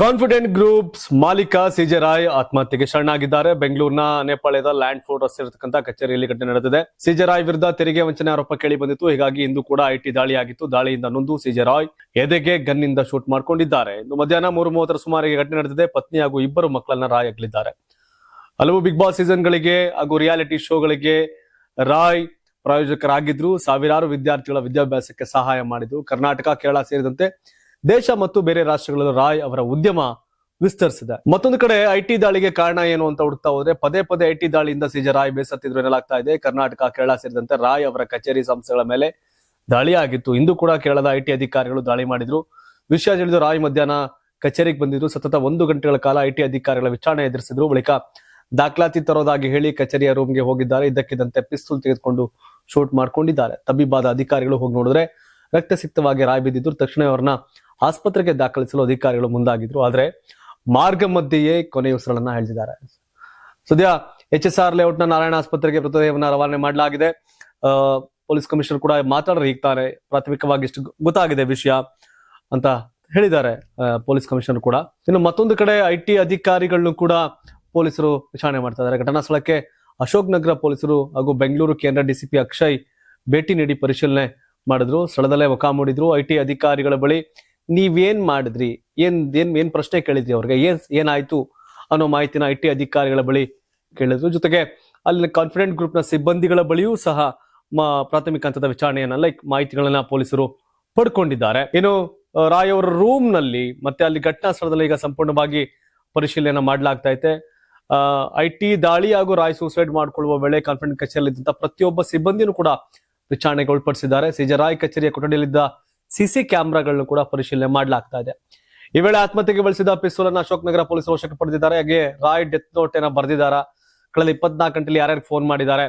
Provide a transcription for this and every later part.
Confident groups ಮಾಲೀಕ CJ Roy ಆತ್ಮಹತ್ಯೆಗೆ ಶರಣಾಗಿದ್ದಾರೆ. ಬೆಂಗಳೂರಿನ ನೇಪಾಳದ ಲ್ಯಾಂಡ್ ಫೋರ್ಟ್ ರಸ್ತೆಯಲ್ಲಿರ್ತಕ್ಕಂಥ ಕಚೇರಿಯಲ್ಲಿ ಘಟನೆ ನಡೆದಿದೆ. ಸಿಜೆ ರಾಯ್ ವಿರುದ್ಧ ತೆರಿಗೆ ವಂಚನೆ ಆರೋಪ ಕೇಳಿ ಬಂದಿತ್ತು. ಹೀಗಾಗಿ ಇಂದು ಕೂಡ ಐಟಿ ದಾಳಿಯಾಗಿತ್ತು. ದಾಳಿಯಿಂದ ನೊಂದು ಸಿಜೆ ರಾಯ್ ಎದೆಗೆ ಗನ್ನಿಂದ ಶೂಟ್ ಮಾಡ್ಕೊಂಡಿದ್ದಾರೆ. ಇಂದು ಮಧ್ಯಾಹ್ನ ಮೂರು ಮೂವತ್ತರ ಸುಮಾರಿಗೆ ಘಟನೆ ನಡೆದಿದೆ. ಪತ್ನಿ ಹಾಗೂ ಇಬ್ಬರು ಮಕ್ಕಳನ್ನ ರಾಯ್ ಅಗಲಿದ್ದಾರೆ ಹಲವು ಬಿಗ್ ಬಾಸ್ ಸೀಸನ್ಗಳಿಗೆ ಹಾಗೂ ರಿಯಾಲಿಟಿ ಶೋಗಳಿಗೆ ರಾಯ್ ಪ್ರಾಯೋಜಕರಾಗಿದ್ರು. ಸಾವಿರಾರು ವಿದ್ಯಾರ್ಥಿಗಳ ವಿದ್ಯಾಭ್ಯಾಸಕ್ಕೆ ಸಹಾಯ ಮಾಡಿದ್ರು. ಕರ್ನಾಟಕ, ಕೇರಳ ಸೇರಿದಂತೆ ದೇಶ ಮತ್ತು ಬೇರೆ ರಾಷ್ಟ್ರಗಳಲ್ಲೂ ರಾಯ್ ಅವರ ಉದ್ಯಮ ವಿಸ್ತರಿಸಿದೆ. ಮತ್ತೊಂದು ಕಡೆ ಐಟಿ ದಾಳಿಗೆ ಕಾರಣ ಏನು ಅಂತ ಹುಡುಕ್ತಾ ಹೋದ್ರೆ ಪದೇ ಪದೇ ಐಟಿ ದಾಳಿಯಿಂದ ಸಿಜ ರಾಯ್ ಬೇಸತ್ತಿದ್ರು ಎನ್ನಲಾಗ್ತಾ ಇದೆ. ಕರ್ನಾಟಕ, ಕೇರಳ ಸೇರಿದಂತೆ ರಾಯ್ ಅವರ ಕಚೇರಿ ಸಂಸ್ಥೆಗಳ ಮೇಲೆ ದಾಳಿ ಆಗಿತ್ತು ಇಂದು ಕೂಡ ಕೇರಳದ ಐಟಿ ಅಧಿಕಾರಿಗಳು ದಾಳಿ ಮಾಡಿದ್ರು. ವಿಷಯ ತಿಳಿದು ರಾಯ್ ಮಧ್ಯಾಹ್ನ ಕಚೇರಿಗೆ ಬಂದಿದ್ರು. ಸತತ ಒಂದು ಗಂಟೆಗಳ ಕಾಲ ಐಟಿ ಅಧಿಕಾರಿಗಳ ವಿಚಾರಣೆ ಎದುರಿಸಿದ್ರು. ಬಳಿಕ ದಾಖಲಾತಿ ತರೋದಾಗಿ ಹೇಳಿ ಕಚೇರಿಯ ರೂಮ್ಗೆ ಹೋಗಿದ್ದಾರೆ. ಇದಕ್ಕಿದ್ದಂತೆ ಪಿಸ್ತೂಲ್ ತೆಗೆದುಕೊಂಡು ಶೂಟ್ ಮಾಡ್ಕೊಂಡಿದ್ದಾರೆ. ತಬ್ಬಿಬ್ಬಾದ ಅಧಿಕಾರಿಗಳು ಹೋಗಿ ನೋಡಿದ್ರೆ ರಕ್ತಸಿಕ್ತವಾಗಿ ರಾಯ್ ಬಿದ್ದಿದ್ರು. ತಕ್ಷಣ ಅವರನ್ನ ಆಸ್ಪತ್ರೆಗೆ ದಾಖಲಿಸಲು ಅಧಿಕಾರಿಗಳು ಮುಂದಾಗಿದ್ರು, ಆದ್ರೆ ಮಾರ್ಗ ಮಧ್ಯೆಯೇ ಕೊನೆಯುಸಿರಳನ್ನ ಹೇಳಿದ್ದಾರೆ ಸದ್ಯ ಎಚ್ ಎಸ್ ಆರ್ ಲೇಔಟ್ನ ನಾರಾಯಣ ಆಸ್ಪತ್ರೆಗೆ ಮೃತದೇಹವನ್ನು ರವಾನೆ ಮಾಡಲಾಗಿದೆ. ಪೊಲೀಸ್ ಕಮಿಷನರ್ ಕೂಡ ಮಾತಾಡ್ರೆ ಈಗ ಪ್ರಾಥಮಿಕವಾಗಿ ಇಷ್ಟು ಗೊತ್ತಾಗಿದೆ ವಿಷಯ ಅಂತ ಹೇಳಿದ್ದಾರೆ ಪೊಲೀಸ್ ಕಮಿಷನರ್ ಕೂಡ. ಇನ್ನು ಮತ್ತೊಂದು ಕಡೆ ಐ ಟಿ ಅಧಿಕಾರಿಗಳನ್ನು ಕೂಡ ಪೊಲೀಸರು ವಿಚಾರಣೆ ಮಾಡ್ತಾ ಇದ್ದಾರೆ. ಘಟನಾ ಸ್ಥಳಕ್ಕೆ ಅಶೋಕ್ ನಗರ ಪೊಲೀಸರು ಹಾಗೂ ಬೆಂಗಳೂರು ಕೇಂದ್ರ ಡಿಸಿಪಿ ಅಕ್ಷಯ್ ಭೇಟಿ ನೀಡಿ ಪರಿಶೀಲನೆ ಮಾಡಿದ್ರು. ಸ್ಥಳದಲ್ಲೇ ಮುಖ ಮೂಡಿದ್ರು. ಐ ಟಿ ಅಧಿಕಾರಿಗಳ ಬಳಿ ನೀವೇನ್ ಮಾಡಿದ್ರಿ? ಏನ್ ಏನ್ ಏನ್ ಪ್ರಶ್ನೆ ಕೇಳಿದ್ರಿ ಅವ್ರಿಗೆ? ಏನ್ ಏನಾಯ್ತು ಅನ್ನೋ ಮಾಹಿತಿನ ಐ ಟಿ ಅಧಿಕಾರಿಗಳ ಬಳಿ ಕೇಳಿದ್ರು. ಜೊತೆಗೆ ಅಲ್ಲಿನ ಕಾನ್ಫಿಡೆಂಟ್ ಗ್ರೂಪ್ನ ಸಿಬ್ಬಂದಿಗಳ ಬಳಿಯೂ ಸಹ ಪ್ರಾಥಮಿಕ ಹಂತದ ವಿಚಾರಣೆಯನ್ನ ಲೈಕ್ ಮಾಹಿತಿಗಳನ್ನ ಪೊಲೀಸರು ಪಡ್ಕೊಂಡಿದ್ದಾರೆ. ಆ, ರಾಯ್ ಅವರ ರೂಮ್ನಲ್ಲಿ ಮತ್ತೆ ಅಲ್ಲಿ ಘಟನಾ ಸ್ಥಳದಲ್ಲಿ ಈಗ ಸಂಪೂರ್ಣವಾಗಿ ಪರಿಶೀಲನೆ ಮಾಡಲಾಗ್ತಾ ಐತೆ. ಐ ಟಿ ದಾಳಿ ಹಾಗೂ ರಾಯ್ ಸೂಸೈಡ್ ಮಾಡಿಕೊಳ್ಳುವ ವೇಳೆ ಕಾನ್ಫಿಡೆಂಟ್ ಕಚೇರಿಯಲ್ಲಿದ್ದಂತ ಪ್ರತಿಯೊಬ್ಬ ಸಿಬ್ಬಂದಿನೂ ಕೂಡ ವಿಚಾರಣೆಗೆ ಒಳಪಡಿಸಿದ್ದಾರೆ. ಸಿಜೆ ರಾಯ್ ಕಚೇರಿಯ ಕೊಠಡಿಯಲ್ಲಿದ್ದ ಸಿಸಿ ಕ್ಯಾಮೆರಾಗಳನ್ನು ಕೂಡ ಪರಿಶೀಲನೆ ಮಾಡಲಾಗ್ತಾ ಇದೆ. ಈ ವೇಳೆ ಆತ್ಮಹತ್ಯೆಗೆ ಬಳಸಿದ ಪಿಸ್ತೂಲ್ ಅನ್ನ ಅಶೋಕ್ ನಗರ ಪೊಲೀಸರು ವಶಕ್ಕೆ ಪಡೆದಿದ್ದಾರೆ. ಹಾಗೆ ರಾಯ್ ಡೆತ್ ನೋಟ್ ಏನ ಬರೆದಿದ್ದಾರೆ? ಕಳೆದ ಇಪ್ಪತ್ನಾಲ್ಕು ಗಂಟೆಯಲ್ಲಿ ಯಾರ್ಯಾರು ಫೋನ್ ಮಾಡಿದ್ದಾರೆ?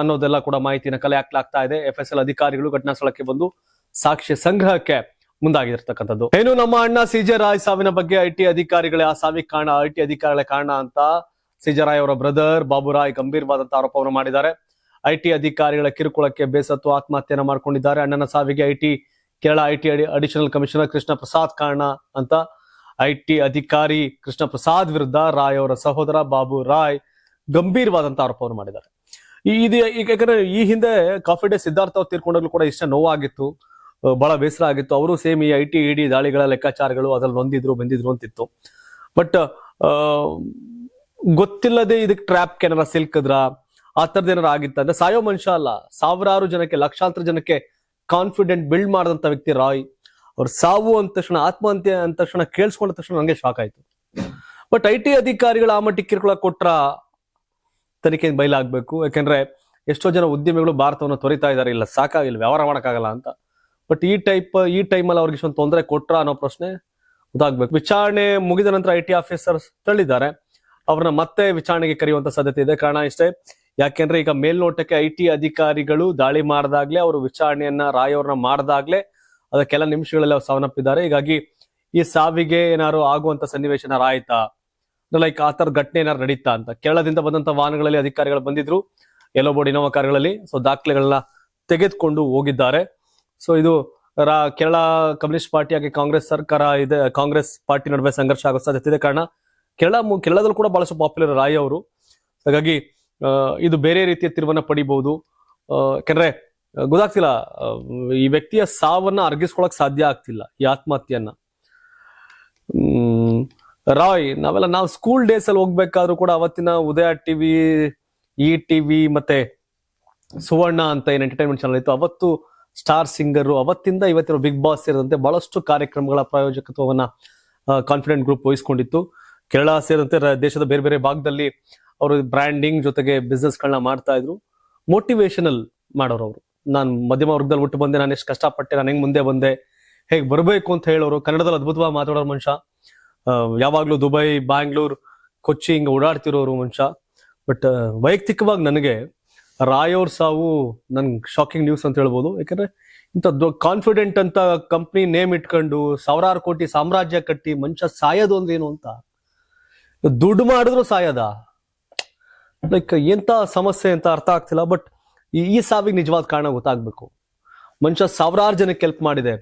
ಅನ್ನೋದೆಲ್ಲ ಕೂಡ ಮಾಹಿತಿನ ಕಲೆ ಹಾಕ್ಲಾಗ್ತಾ ಇದೆ. ಎಫ್ ಅಧಿಕಾರಿಗಳು ಘಟನಾ ಸ್ಥಳಕ್ಕೆ ಬಂದು ಸಾಕ್ಷ್ಯ ಸಂಗ್ರಹಕ್ಕೆ ಮುಂದಾಗಿರ್ತಕ್ಕಂಥದ್ದು. ಏನು ನಮ್ಮ ಅಣ್ಣ ಸಿಜೆ ರಾಯ್ ಸಾವಿನ ಬಗ್ಗೆ ಐ ಟಿ ಅಧಿಕಾರಿಗಳೇ, ಆ ಸಾವಿಗೆ ಕಾರಣ, ಐ ಟಿ ಅಧಿಕಾರಿಗಳೇ ಕಾರಣ ಅಂತ ಸಿಜೆ ರಾಯ್ ಅವರ ಬ್ರದರ್ ಬಾಬುರಾಯ್ ಗಂಭೀರವಾದಂತಹ ಆರೋಪವನ್ನು ಮಾಡಿದ್ದಾರೆ. ಐ ಟಿ ಅಧಿಕಾರಿಗಳ ಕಿರುಕುಳಕ್ಕೆ ಬೇಸತ್ತು ಆತ್ಮಹತ್ಯೆಯನ್ನು ಮಾಡ್ಕೊಂಡಿದ್ದಾರೆ. ಅಣ್ಣನ ಸಾವಿಗೆ I Kerala I T additional commissioner Krishna Prasad ಕಾರಣ ಅಂತ ಐ ಟಿ ಅಧಿಕಾರಿ ಕೃಷ್ಣ ಪ್ರಸಾದ್ ವಿರುದ್ಧ ರಾಯ್ ಅವರ ಸಹೋದರ ಬಾಬು ರಾಯ್ ಗಂಭೀರವಾದಂತಹ ಆರೋಪವನ್ನು ಮಾಡಿದ್ದಾರೆ. ಇದು ಯಾಕಂದ್ರೆ ಈ ಹಿಂದೆ ಕಾಫಿ ಡೇ ಸಿದ್ಧಾರ್ಥ ಅವ್ರು ತೀರ್ಕೊಂಡಾಗ್ಲೂ ಕೂಡ ಇಷ್ಟ ನೋವಾಗಿತ್ತು. ಬಹಳ ಬೇಸರ ಆಗಿತ್ತು. ಅವರು ಸೇಮ್ ಈ ಐ ಟಿ ಇಡಿ ದಾಳಿಗಳ ಲೆಕ್ಕಾಚಾರಗಳು ಅದ್ರಲ್ಲಿ ನೊಂದಿದ್ರು, ಬಂದಿದ್ರು ಅಂತಿತ್ತು. ಬಟ್ ಗೊತ್ತಿಲ್ಲದೆ ಇದಕ್ಕೆ ಟ್ರ್ಯಾಪ್ ಏನಾರ ಸಿಲ್ಕದ್ರ? ಆ ಥರದ್ದು ಏನಾರ ಆಗಿತ್ತು ಅಂದ್ರೆ ಸಾಯೋ ಮನುಷ್ಯ ಅಲ್ಲ. ಸಾವಿರಾರು ಜನಕ್ಕೆ, ಲಕ್ಷಾಂತರ ಜನಕ್ಕೆ ಕಾನ್ಫಿಡೆಂಟ್ ಬಿಲ್ಡ್ ಮಾಡಿದಂತ ವ್ಯಕ್ತಿ ರಾಯ್. ಅವ್ರ ಸಾವು ಅಂದ ತಕ್ಷಣ, ಆತ್ಮಹತ್ಯೆ ಅಂದ ತಕ್ಷಣ, ಕೇಳಿಸ್ಕೊಂಡ ತಕ್ಷಣ ನಂಗೆ ಶಾಕ್ ಆಯ್ತು. ಬಟ್ ಐ ಟಿ ಅಧಿಕಾರಿಗಳು ಆ ಮಟ್ಟಿಗೆ ಕಿರುಕುಳ ಕೊಟ್ರ ತನಿಖೆ ಬಯಲಾಗಬೇಕು. ಯಾಕೆಂದ್ರೆ ಎಷ್ಟೋ ಜನ ಉದ್ಯಮಿಗಳು ಭಾರತವನ್ನು ತೊರಿತಾ ಇದ್ದಾರೆ ಇಲ್ಲ, ಸಾಕಾಗಿಲ್ಲ, ವ್ಯವಹಾರ ಮಾಡೋಕ್ಕಾಗಲ್ಲ ಅಂತ. ಬಟ್ ಈ ಟೈಪ್ ಈ ಟೈಮಲ್ಲಿ ಅವ್ರಿಗೆ ಇಷ್ಟೊಂದು ತೊಂದರೆ ಕೊಟ್ರ ಅನ್ನೋ ಪ್ರಶ್ನೆ ಗೊತ್ತಾಗ್ಬೇಕು ವಿಚಾರಣೆ ಮುಗಿದ ನಂತರ ಐ ಟಿ ಆಫೀಸರ್ಸ್ ತಳ್ಳಿದ್ದಾರೆ ಅವ್ರನ್ನ ಮತ್ತೆ ವಿಚಾರಣೆಗೆ ಕರೆಯುವಂತ ಸಾಧ್ಯತೆ ಇದೆ. ಕಾರಣ ಇಷ್ಟೇ ಯಾಕೆಂದ್ರೆ ಈಗ ಮೇಲ್ನೋಟಕ್ಕೆ ಐ ಟಿ ಅಧಿಕಾರಿಗಳು ದಾಳಿ ಮಾಡಿದಾಗ್ಲೇ ಅವರು ವಿಚಾರಣೆಯನ್ನ ರಾಯವ್ರನ್ನ ಮಾಡಿದಾಗ್ಲೆ ಮಾಡಿದಾಗ್ಲೇ ಅದ ಕೆಲ ನಿಮಿಷಗಳಲ್ಲಿ ಅವ್ರು ಸಾವನ್ನಪ್ಪಿದ್ದಾರೆ. ಹೀಗಾಗಿ ಈ ಸಾವಿಗೆ ಏನಾರು ಆಗುವಂತ ಸನ್ನಿವೇಶ ಏನಾರು ಆಯ್ತಾ ಲೈಕ್ ಆ ತರ ಘಟನೆ ಏನಾರು ನಡೀತಾ ಅಂತ? ಕೇರಳದಿಂದ ಬಂದಂತ ವಾಹನಗಳಲ್ಲಿ ಅಧಿಕಾರಿಗಳು ಬಂದಿದ್ರು ಎಲ್ಲೋ ಬೋರ್ಡ್ ಇನೋವಾ ಕಾರ್ಗಳಲ್ಲಿ. ಸೊ ದಾಖಲೆಗಳನ್ನ ತೆಗೆದುಕೊಂಡು ಹೋಗಿದ್ದಾರೆ. ಸೊ ಇದು ರಾ- ಕೇರಳ ಕಮ್ಯುನಿಸ್ಟ್ ಪಾರ್ಟಿ ಹಾಗೆ ಕಾಂಗ್ರೆಸ್ ಸರ್ಕಾರ ಇದೆ, ಕಾಂಗ್ರೆಸ್ ಪಾರ್ಟಿ ನಡುವೆ ಸಂಘರ್ಷ ಆಗೋ ಸಾಧ್ಯತೆ ಇದೆ. ಕಾರಣ ಕೇರಳ ಕೇರಳದಲ್ಲಿ ಕೂಡ ಬಹಳಷ್ಟು ಪಾಪ್ಯುಲರ್ ರಾಯ್ ಅವರು. ಹಾಗಾಗಿ ಇದು ಬೇರೆ ರೀತಿಯ ತಿರುವನ್ನ ಪಡಿಬಹುದು. ಯಾಕಂದ್ರೆ ಗೊತ್ತಾಗ್ತಿಲ್ಲ ಈ ವ್ಯಕ್ತಿಯ ಸಾವನ್ನ ಅರ್ಗಿಸ್ಕೊಳಕ್ ಸಾಧ್ಯ ಆಗ್ತಿಲ್ಲ ಈ ಆತ್ಮಹತ್ಯೆಯನ್ನ. ಹ್ಮ್, ರಾಯ್, ನಾವೆಲ್ಲ ನಾವು ಸ್ಕೂಲ್ ಡೇಸ್ ಅಲ್ಲಿ ಹೋಗ್ಬೇಕಾದ್ರೂ ಕೂಡ ಅವತ್ತಿನ ಉದಯ ಟಿವಿ ಇ ಟಿವಿ ಮತ್ತೆ ಸುವರ್ಣ ಅಂತ ಏನ್ ಎಂಟರ್ಟೈನ್ಮೆಂಟ್ ಚಾನಲ್ ಇತ್ತು, ಅವತ್ತು ಸ್ಟಾರ್ ಸಿಂಗರ್ ಅವತ್ತಿಂದ ಇವತ್ತಿನ ಬಿಗ್ ಬಾಸ್ ಸೇರಿದಂತೆ ಬಹಳಷ್ಟು ಕಾರ್ಯಕ್ರಮಗಳ ಪ್ರಾಯೋಜಕತ್ವವನ್ನ ಕಾನ್ಫಿಡೆಂಟ್ ಗ್ರೂಪ್ ವಹಿಸ್ಕೊಂಡಿತ್ತು. ಕೇರಳ ಸೇರಿದಂತೆ ದೇಶದ ಬೇರೆ ಬೇರೆ ಭಾಗದಲ್ಲಿ ಅವರು ಬ್ರ್ಯಾಂಡಿಂಗ್ ಜೊತೆಗೆ ಬಿಸ್ನೆಸ್ ಗಳನ್ನ ಮಾಡ್ತಾ ಇದ್ರು. ಮೋಟಿವೇಶನಲ್ ಮಾಡೋರು ಅವರು. ನಾನು ಮಧ್ಯಮ ವರ್ಗದಲ್ಲಿ ಹುಟ್ಟು ಬಂದೆ, ನಾನು ಎಷ್ಟು ಕಷ್ಟಪಟ್ಟೆ, ನಾನು ಹೆಂಗ್ ಮುಂದೆ ಬಂದೆ, ಹೇಗೆ ಬರಬೇಕು ಅಂತ ಹೇಳೋರು. ಕನ್ನಡದಲ್ಲಿ ಅದ್ಭುತವಾಗಿ ಮಾತಾಡೋರು ಮನುಷ್ಯ. ಯಾವಾಗ್ಲೂ ದುಬೈ, ಬ್ಯಾಂಗ್ಳೂರ್, ಕೊಚ್ಚಿ ಹಿಂಗೆ ಓಡಾಡ್ತಿರೋರು ಮನುಷ್ಯ. ಬಟ್ ವೈಯಕ್ತಿಕವಾಗಿ ನನಗೆ ರಾಯೋರ್ ಸಾವು ನನ್ಗೆ ಶಾಕಿಂಗ್ ನ್ಯೂಸ್ ಅಂತ ಹೇಳ್ಬೋದು. ಯಾಕಂದ್ರೆ ಇಂಥ ಕಾನ್ಫಿಡೆಂಟ್ ಅಂತ ಕಂಪ್ನಿ ನೇಮ್ ಇಟ್ಕೊಂಡು ಸಾವಿರಾರು ಕೋಟಿ ಸಾಮ್ರಾಜ್ಯ ಕಟ್ಟಿ ಮನುಷ್ಯ ಸಾಯೋದು ಅಂದ್ರೆ ಏನು ಅಂತ? ದುಡ್ಡು ಮಾಡಿದ್ರು ಸಾಯದ? ಲೈಕ್ ಎಂತ ಸಮಸ್ಯೆ ಅಂತ ಅರ್ಥ ಆಗ್ತಿಲ್ಲ ಬಟ್ ಈ ಸಾವಿಗೆ ನಿಜವಾದ ಕಾರಣ ಗೊತ್ತಾಗ್ಬೇಕು. ಮನುಷ್ಯ ಸಾವಿರಾರು ಜನಕ್ಕೆ ಹೆಲ್ಪ್ ಮಾಡಿದೆ.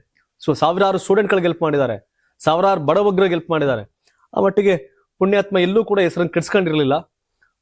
ಸೊ ಸಾವಿರಾರು ಸ್ಟೂಡೆಂಟ್ಗಳಿಗೆ ಹೆಲ್ಪ್ ಮಾಡಿದ್ದಾರೆ. ಸಾವಿರಾರು ಬಡವಗ್ರಿಗೆ ಹೆಲ್ಪ್ ಮಾಡಿದ್ದಾರೆ. ಆ ಮಟ್ಟಿಗೆ ಪುಣ್ಯಾತ್ಮ ಎಲ್ಲೂ ಕೂಡ ಹೆಸರನ್ನು ಕೆಡ್ಸ್ಕೊಂಡಿರ್ಲಿಲ್ಲ.